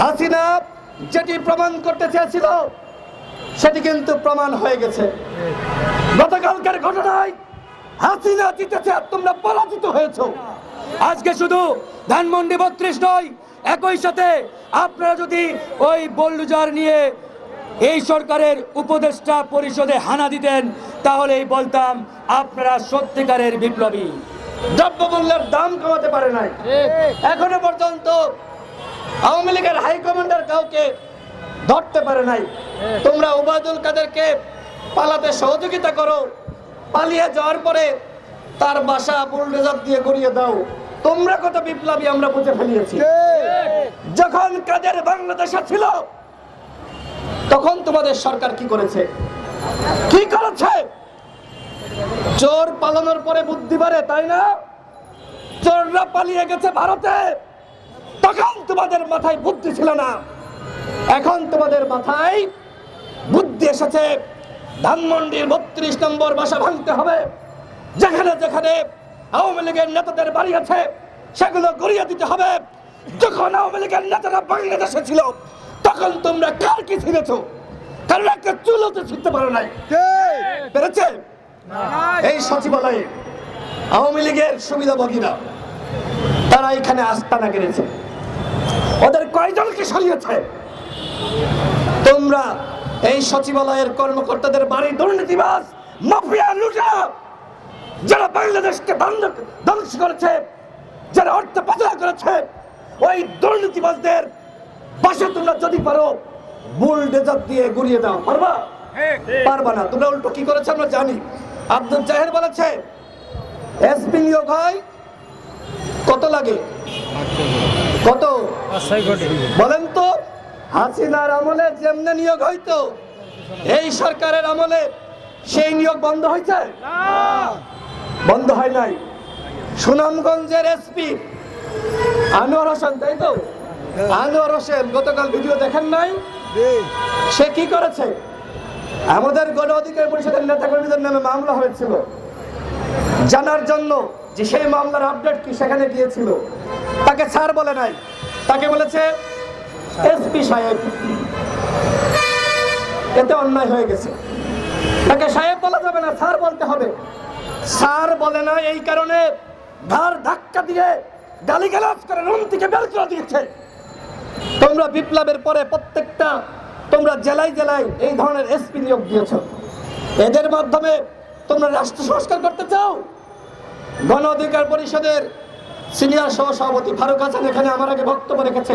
হাসিনা যেটি প্রমাণ করতে চেয়েছিল সেটি কিন্তু প্রমাণ হয়ে গেছে। গতকালকের ঘটনায় হাসিনা জিতেছে আর তোমরা পরাজিত হয়েছো। আজকে শুধু ধানমন্ডি বত্রিশ নয় একই সাথে আপনারা যদি ওই বল্লুজার নিয়ে এই সরকারের উপদেষ্টা পরিষদে হানা দিতেন তাহলেই বলতাম আপনারা সত্যিকারের বিপ্লবী। দ্রব্যমূল্যের দাম কমাতে পারে নাই। এখনও পর্যন্ত আওয়ামী লীগের হাইকমান্ডার কাউকে ধরতে পারে নাই। তোমরা ওবায়দুল কাদেরকে পালাতে সহযোগিতা করো, পালিয়ে যাওয়ার পরে তার বাসা বুলডোজার দিয়ে গড়িয়ে দাও। তোমরা কত বিপ্লবী আমরা বুঝে ফেলিয়েছি। যখন কাদের বাংলাদেশে ছিল, তখন তোমাদের সরকার কি করেছে? কি করেছে? চোর পালানোর পরে বুদ্ধি বাড়ে, তাই না? চোররা পালিয়ে গেছে ভারতে। তখন তোমাদের মাথায় বুদ্ধি ছিল না। এখন তোমাদের মাথায় বুদ্ধি এসেছে। ধানমন্ডির বত্রিশ নম্বর বাসা ভাঙতে হবে। যেখানে যেখানে আওয়ামী লীগের নেতাদের বাড়ি আছে সেগুলো গড়িয়ে দিতে হবে। যখন আওয়ামী লীগের নেতারা বাংলাদেশে ছিল তখন তোমরা কার কি ছিঁড়েছ কারণ একটা চুলোতে ছিঁড়তে পারো নাই। পেরেছে? এই সচিবালয়ে আওয়ামী লীগের সুবিধাভোগীরা তারা এখানে আস্তানা ওদের কয়জনকে সরিয়েছে। তোমরা এই সচিবালয়ের কর্মকর্তাদের বাড়ি দুর্নীতিবাজ, মাফিয়া, লুটা, যারা বাংলাদেশকে ধ্বংস- করেছে, যারা অর্থ পাচার করেছে, ওই দুর্নীতিবাজদের বাসা তোমরা যদি পারো, বুলডেজার দিয়ে গুড়িয়ে দাও। পারবা? পারবা না। তোমরা উল্টো কি করেছে আমরা জানি। আব্দুল জাহের বলেছে এসপি নিয়োগ হয় কত লাগে? কত? বলেন তো, হাসিনার আমলে যেমনে নিয়োগ হইতো, এই সরকারের আমলে সেই নিয়োগ বন্ধ হয়েছে বন্ধ হয় নাই। সুনামগঞ্জের এসপি আনোয়ার হোসেন, তাই তো? আনোয়ার হোসেন গতকাল ভিডিও দেখেন নাই? সে কি করেছে? আমাদের গণ অধিকার পরিষদের নেতা কর্মীদের নামে মামলা হয়েছিল। জানার জন্য যে সেই মামলার আপডেট কি সেখানে গিয়েছিল, তাকে ছাড় বলে নাই। তাকে বলেছে এসপি সাহেব, এতে অন্যায় হয়ে গেছে। তাকে সাহেব বলা যাবে না, স্যার বলতে হবে। স্যার বলে না, এই কারণে ধার ধাক্কা দিয়ে গালিগালাজ করে রুম থেকে বের করে দিয়েছে। তোমরা বিপ্লবের পরে প্রত্যেকটা, তোমরা জেলায় জেলায় এই ধরনের এসপি নিয়োগ দিয়েছ। এদের মাধ্যমে তোমরা রাষ্ট্র সংস্কার করতে চাও? গণ অধিকার পরিষদের সিনিয়র সহ সভাপতি ফারুক হাসান এখানে আমার আগে বক্তব্য রেখেছে।